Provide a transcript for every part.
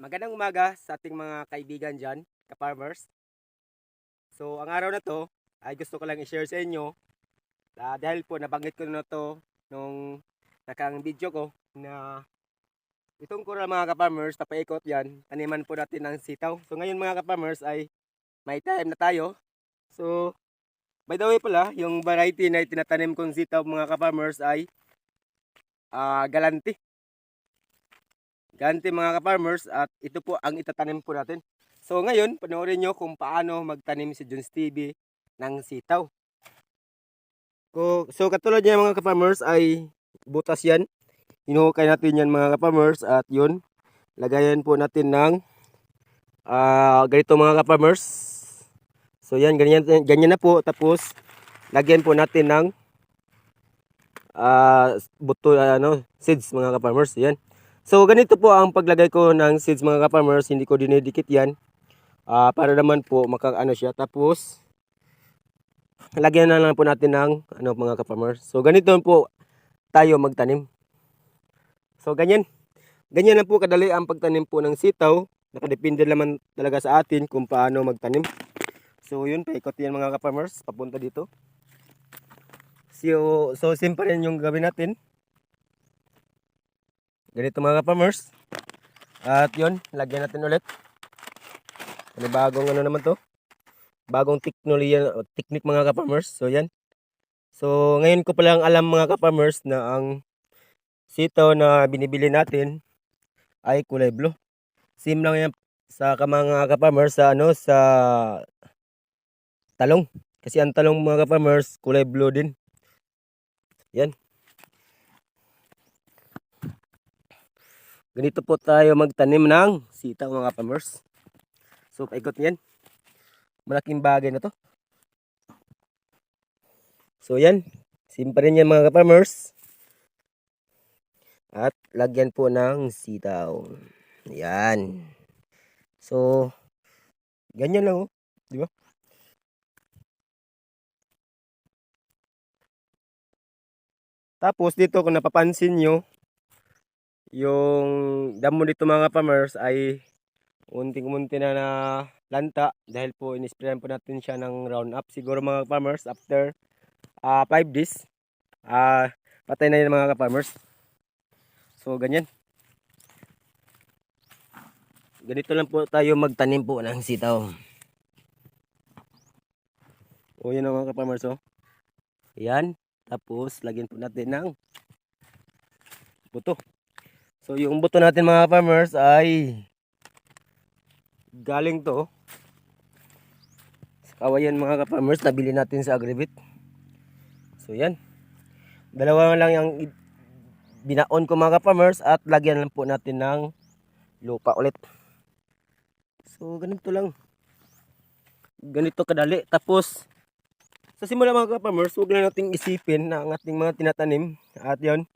Magandang umaga sa ating mga kaibigan dyan, ka-farmers. So, ang araw na to ay gusto ko lang i-share sa inyo ah, dahil po nabanggit ko na to nung nakang video ko na itong kural mga ka-farmers, tapaikot yan, taniman po natin ng sitaw. So, ngayon mga ka-farmers ay may time na tayo. So, by the way pala, yung variety na itinatanim kong sitaw mga ka-farmers ay ah, galante. Ganti mga ka-farmers at ito po ang itatanim po natin. So ngayon, panoorin nyo kung paano magtanim si Jones TV ng sitaw. So katulad niya mga ka-farmers ay butas yan. Hinuhukay natin yan mga ka-farmers at yun, lagayan po natin ng ah ganito mga ka-farmers. So yan, ganyan, ganyan na po. Tapos, lagyan po natin ng ah buto, ano, seeds mga ka-farmers. Yan. So ganito po ang paglagay ko ng seeds mga ka-farmers, hindi ko dinidikit yan. Ah, para naman po makaano siya. Tapos lagyan na lang po natin ng ano mga ka-farmers. So ganito po tayo magtanim. So ganyan. Ganyan lang po kadali ang pagtanim po ng sitaw. Nakadepende naman talaga sa atin kung paano magtanim. So yun, paikot yan mga ka-farmers, papunta dito. So, so simple rin yung gawin natin ganito mga ka-farmers. At yun, lagyan natin ulit. Ano bagong ano naman to? Bagong teknolohiya, technique mga ka-farmers. So yan. So ngayon ko pa lang alam mga ka-farmers na ang sitaw na binibili natin ay kulay blue. Same lang yan sa mga ka-farmers sa ano sa talong. Kasi ang talong mga ka-farmers kulay blue din. Yan. Ganito po tayo magtanim ng sitaw mga farmers. So paikot yan. Malaking bagay na to. So yan. Simpa rin yan mga farmers. At lagyan po ng sitaw. Yan. So, ganyan lang oh. Di ba? Tapos dito kung napapansin nyo, yung damo dito mga farmers ay unting-unti na na lanta dahil po inisprayan po natin siya ng roundup. Siguro mga farmers after 5 days ah patay na yun mga farmers so ganyan. Ganito lang po tayo magtanim po ng sitaw. O yun mga farmers oh. Yan tapos lagyan po natin ng buto So yung buto natin mga farmers ay galing to sa kawayan mga farmers nabili natin sa Agribit. So yan. Dalawa lang yung binaon ko mga farmers at lagyan lang po natin ng lupa ulit. So ganito lang. Ganito kadali. Tapos sa simula mga farmers, huwag na nating isipin na ang ating mga tinatanim at yon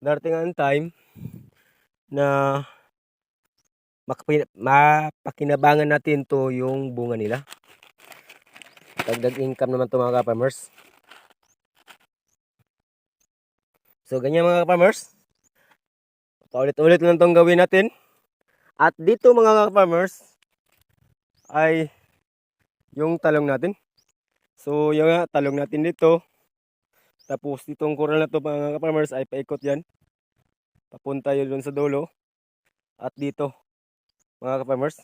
darating ang time na mapakinabangan natin to yung bunga nila. Dagdag income naman to mga farmers. So ganyan mga farmers. Paulit-ulit lang tong gawin natin. At dito mga farmers ay yung talong natin. So yung talong natin dito. Tapos ditong coral na to mga farmers ay paikot yan papunta yun dun sa dulo. At dito mga ka-farmers.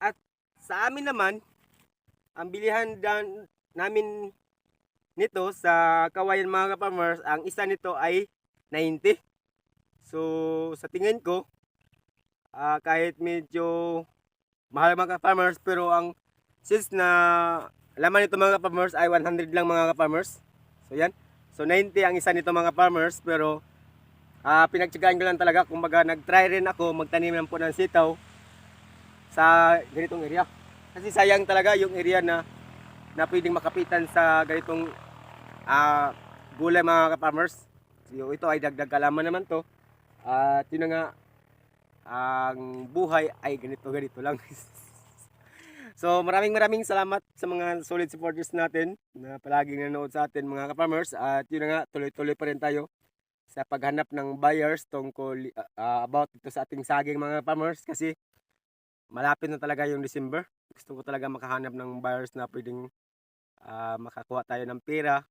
At sa amin naman ang bilihan dan, namin nito sa kawayan mga ka-farmers ang isa nito ay 90 so sa tingin ko ah, kahit medyo mahal mga ka-farmers pero ang since na laman nito mga ka-farmers ay 100 lang mga ka-farmers. So yan So 90 ang isa nito mga farmers pero ah pinagtyagaan ko lang talaga kumbaga nag-try rin ako magtanim lang po ng sitaw sa ganitong area. Kasi sayang talaga yung area na na pwedeng makapitan sa ganitong ah gulay mga farmers. So ito ay dagdag kalaman naman to. At yun na nga ang buhay ay ganito ganito lang. So maraming maraming salamat sa mga solid supporters natin na palaging nanonood sa atin mga ka-farmers at yun na nga tuloy-tuloy pa rin tayo sa paghanap ng buyers tungkol ah, about ito sa ating saging mga farmers kasi malapit na talaga yung December. Gusto ko talaga makahanap ng buyers na pwedeng ah, makakuha tayo ng pera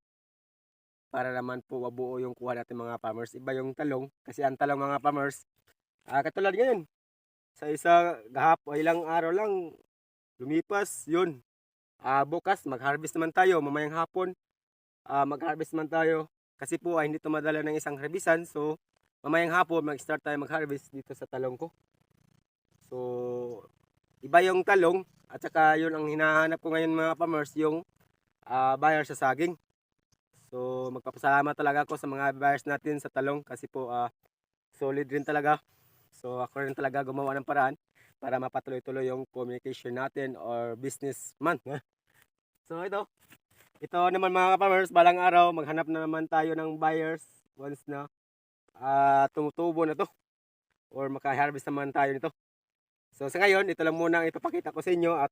para naman po mabuo yung kuha natin mga farmers. Iba yung talong kasi ang talong mga farmers ah, katulad ngayon sa isa gahap ilang araw lang lumipas yun. Ah, bukas mag-harvest naman tayo mamayang hapon. Ah, mag-harvest man tayo. Kasi po ay hindi ito madala ng isang harbisan so mamayang hapon mag-start tayo mag-harvest dito sa talong ko. So iba yung talong at saka yun ang hinahanap ko ngayon mga farmers yung ah, buyer sa saging. So magpapasalamat talaga ako sa mga buyers natin sa talong kasi po ah, solid rin talaga. So ako rin talaga gumawa ng paraan para mapatuloy-tuloy yung communication natin or business man so ito ito naman mga farmers, balang araw, maghanap na naman tayo ng buyers once na ah tumutubo na to or maka-harvest naman tayo nito. So sa ngayon, ito lang muna ang ipapakita ko sa inyo at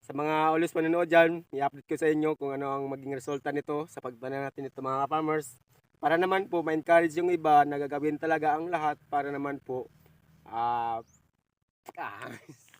sa mga always manonood dyan, i-update ko sa inyo kung ano ang maging resulta nito sa pagtanim natin ito mga farmers. Para naman po ma-encourage yung iba na gagawin talaga ang lahat para naman po Ah, mas...